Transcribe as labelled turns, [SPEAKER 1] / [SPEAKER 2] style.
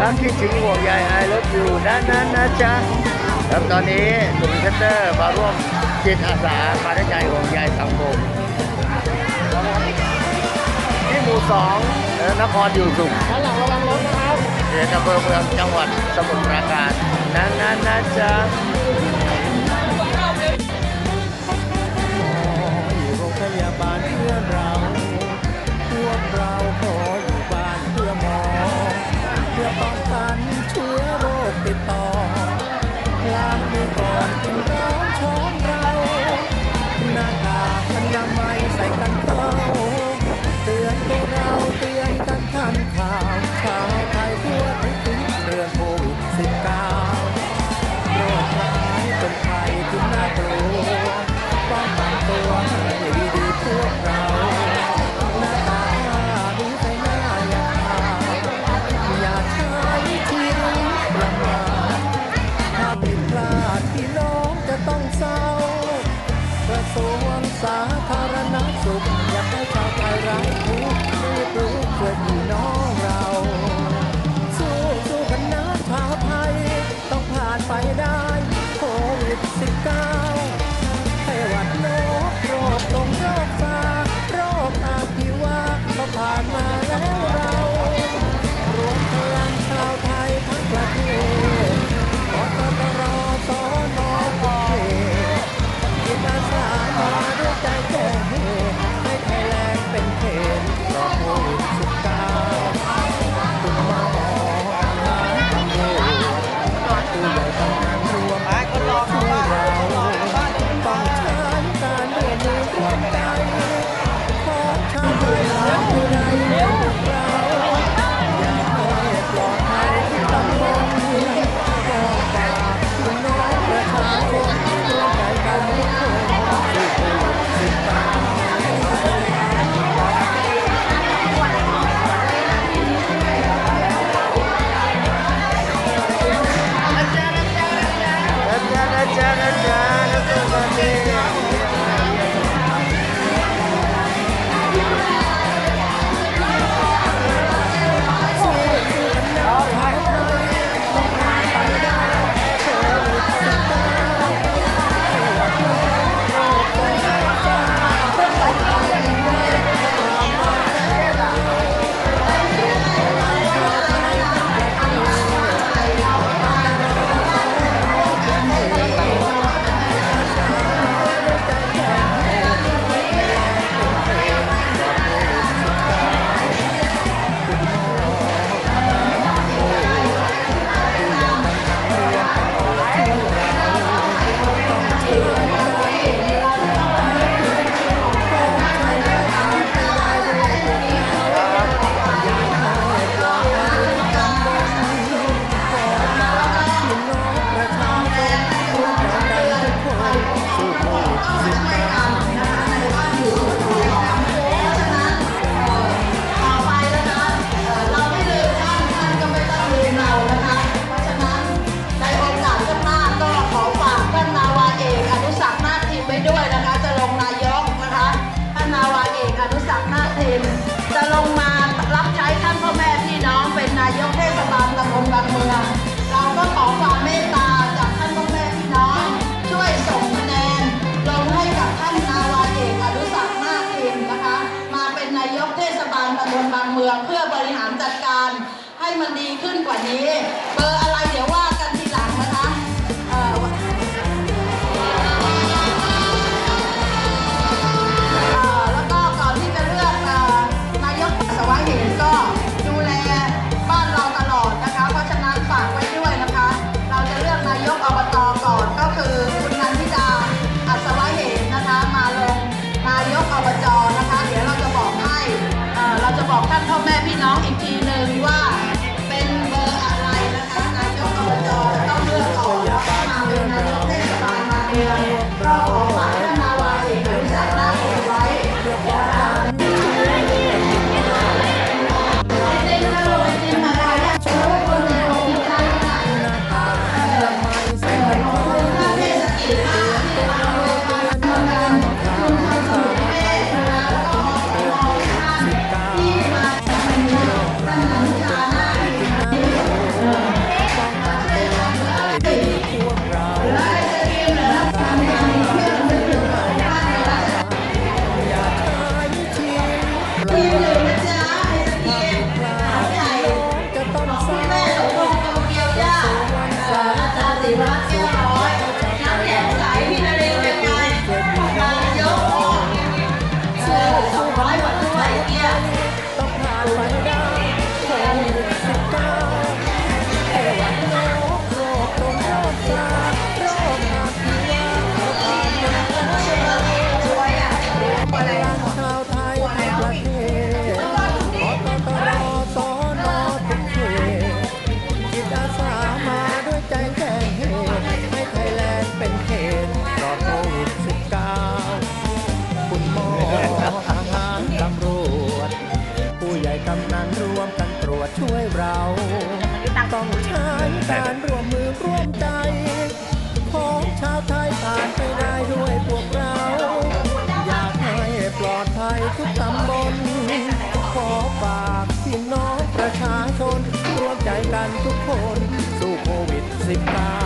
[SPEAKER 1] รักที่จริงห่วงใยไอรถอยู่นั้นนั้นนะจ๊ะแล้วตอนนี้กลุ่มเซ็นเตอร์มาร่วมจิตอาสามาดใจห่วงใยสังคมที่หมู่สองนครอยู่สุข
[SPEAKER 2] ด้านหลังระวังรถนะครับ
[SPEAKER 1] เขตอำเภอเมืองจังหวัดสมุทรปราการนั้นนั้นนะจ๊ะ
[SPEAKER 2] อยโรงพยาบาลเพื่อเรา ไปต่อล้างมือก่อน สาธารณสุข เมืองเพื่อบริ
[SPEAKER 3] หารจัดการให้มันดีขึ้นกว่านี้ เบอร์อะไรเดี๋ยวา
[SPEAKER 2] ยการร่วมมือร่วมใจ ของชาวไทยผ่านไปได้ด้วยพวกเรา อยากให้ปลอดภัยทุกตำบล ขอฝากพี่น้องประชาชนร่วมใจกันทุกคน สู้โควิด -19